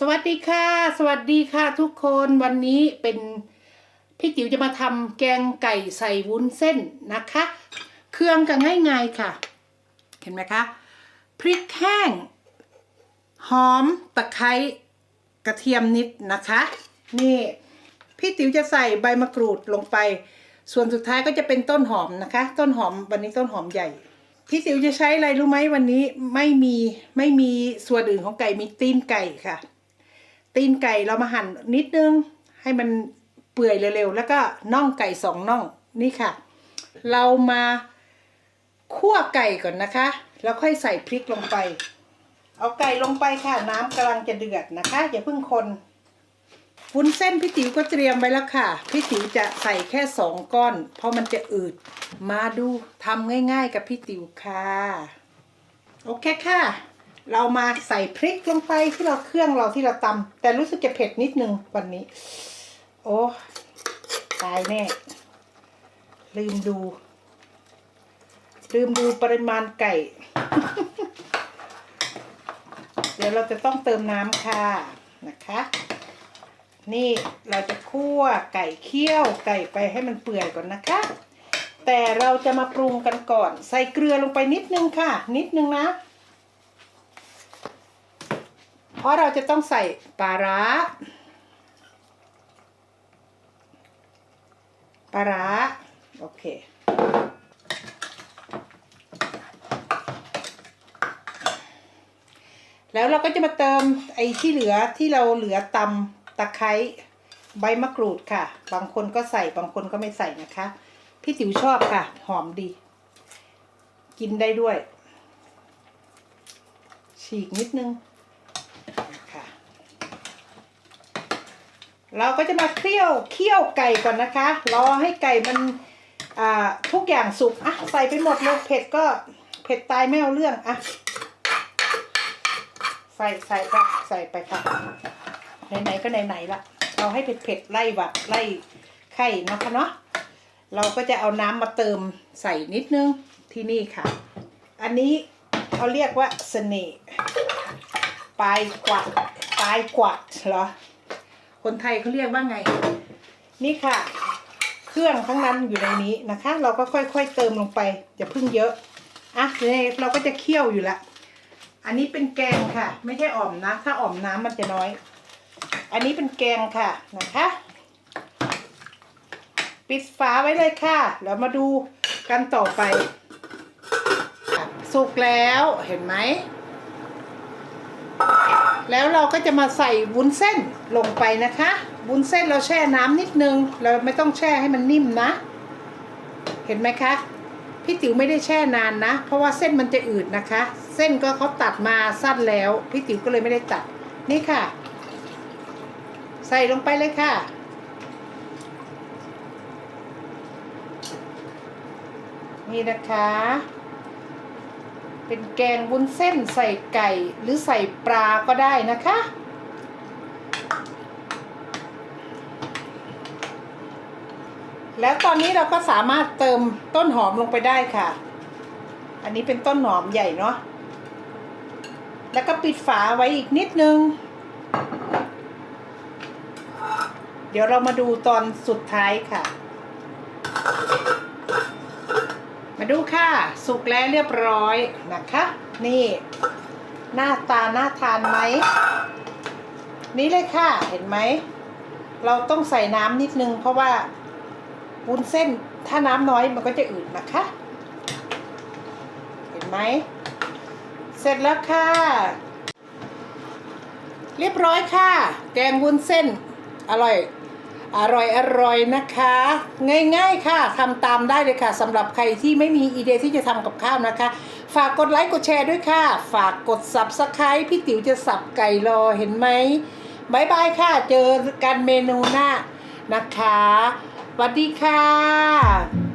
สวัสดีค่ะ สวัสดีค่ะทุกคนวันนี้เป็นพี่ติ๋วจะมาทำแกงไก่ใส่วุ้นเส้นนะคะ เครื่องก็ง่ายๆค่ะ เห็นไหมคะพริกแห้ง หอมตะไคร้กระเทียมนิดนะคะ นี่พี่ติ๋วจะใส่ใบมะกรูดลงไป ส่วนสุดท้ายก็จะเป็นต้นหอมนะคะ ต้นหอมวันนี้ต้นหอมใหญ่พี่ติ๋วจะใช้อะไรรู้ไหมวันนี้ไม่มีไม่มีส่วนอื่นของไก่มีตีนไก่ค่ะ ตีนไก่เรามาหั่นนิดนึง ให้มันเปื่อยเร็วๆ แล้วก็น่องไก่สองน่องนี่ค่ะ เรามาคั่วไก่ก่อนนะคะ แล้วค่อยใส่พริกลงไป เอาไก่ลงไปค่ะ น้ำกำลังจะเดือดนะคะ อย่าเพิ่งคนวุ้นเส้นพี่ติ๋วก็เตรียมไว้แล้วค่ะ พี่ติ๋วจะใส่แค่สองก้อน เพราะมันจะอืด มาดูทำง่าย ๆ กับพี่ติ๋วค่ะ โอเคค่ะ เรามาใส่พริกลงไปที่เราเครื่องเราที่เราตำแต่รู้สึกจะเผ็ดนิดนึงวันนี้ โอ้ตายแน่ ลืมดู ลืมดูปริมาณไก่ เดี๋ยวเราจะต้องเติมน้ำค่ะนะคะ นี่เราจะคั่วไก่เคี่ยวไก่ไปให้มันเปื่อยก่อนนะคะ แต่เราจะมาปรุงกันก่อน ใส่เกลือลงไปนิดนึงค่ะ นิดนึงนะ เพราะเราจะต้องใส่ปลาร้าปลาร้าโอเคแล้วเราก็จะมาเติมไอ้ที่เหลือที่เราเหลือตำตะไคร้ใบมะกรูดค่ะ บางคนก็ใส่บางคนก็ไม่ใส่นะคะ พี่ติ๋วชอบค่ะ หอมดี กินได้ด้วย ฉีกนิดนึง ค่ะ เราก็จะมาเคี่ยวเคี่ยวไก่ก่อนนะคะ รอให้ไก่มันอ่าทุกอย่างสุกอะใส่ไปหมดเลยเผ็ดก็เผ็ดตายไม่เอาเรื่องอะใส่ใส่ไปใส่ไปค่ะไหนๆก็ไหนๆละเราให้เผ็ดๆไล่หวัดไล่ไข่เนาะคะเนาะเราก็จะเอาน้ำมาเติมใส่นิดนึงที่นี่ค่ะ อันนี้เขาเรียกว่าเสน่ห์ปลายกวัดปลายกวัดเหรอ คนไทยเขาเรียกว่าไง นี่ค่ะ เครื่องทั้งนั้นอยู่ในนี้นะคะ เราก็ค่อยๆเติมลงไปอย่าเพิ่งเยอะอะเนี่ยเราก็จะเคี่ยวอยู่ละอันนี้เป็นแกงค่ะ ไม่ใช่อ่อมนะ ถ้าอ่อมน้ำมันจะน้อย อันนี้เป็นแกงค่ะนะคะปิดฝาไว้เลยค่ะแล้วมาดูกันต่อไป สุกแล้วเห็นไหม แล้วเราก็จะมาใส่วุ้นเส้นลงไปนะคะวุ้นเส้นเราแช่น้ำนิดนึง เราไม่ต้องแช่ให้มันนิ่มนะ เห็นไหมคะพี่ติ๋วไม่ได้แช่นานนะ เพราะว่าเส้นมันจะอืดนะคะ เส้นก็เขาตัดมาสั้นแล้ว พี่ติ๋วก็เลยไม่ได้ตัดนี่ค่ะ ใส่ลงไปเลยค่ะ นี่นะคะ เป็นแกงวุ้นเส้นใส่ไก่หรือใส่ปลาก็ได้นะคะ แล้วตอนนี้เราก็สามารถเติมต้นหอมลงไปได้ค่ะ อันนี้เป็นต้นหอมใหญ่เนาะ แล้วก็ปิดฝาไว้อีกนิดนึง เดี๋ยวเรามาดูตอนสุดท้ายค่ะ มา ดูค่ะ สุกแล้วเรียบร้อยนะคะ นี่ หน้าตาน่าทานไหม นี่เลยค่ะ เห็นไหม เราต้องใส่น้ำนิดนึง เพราะว่าวุ้นเส้นถ้าน้ำน้อยมันก็จะอืดนะคะ เห็นไหม เสร็จแล้วค่ะ เรียบร้อยค่ะ แกงวุ้นเส้น อร่อย อร่อยอร่อยนะคะ ง่าย ๆค่ะทำตามได้เลยค่ะสำหรับใครที่ไม่มีอีเดียที่จะทำกับข้าวนะคะ ฝากกดไลค์กดแชร์ด้วยค่ะ ฝากกด subscribe พี่ติ๋วจะสับไก่รอเห็นไหมบายบายค่ะ เจอกันเมนูหน้านะคะสวัสดีค่ะ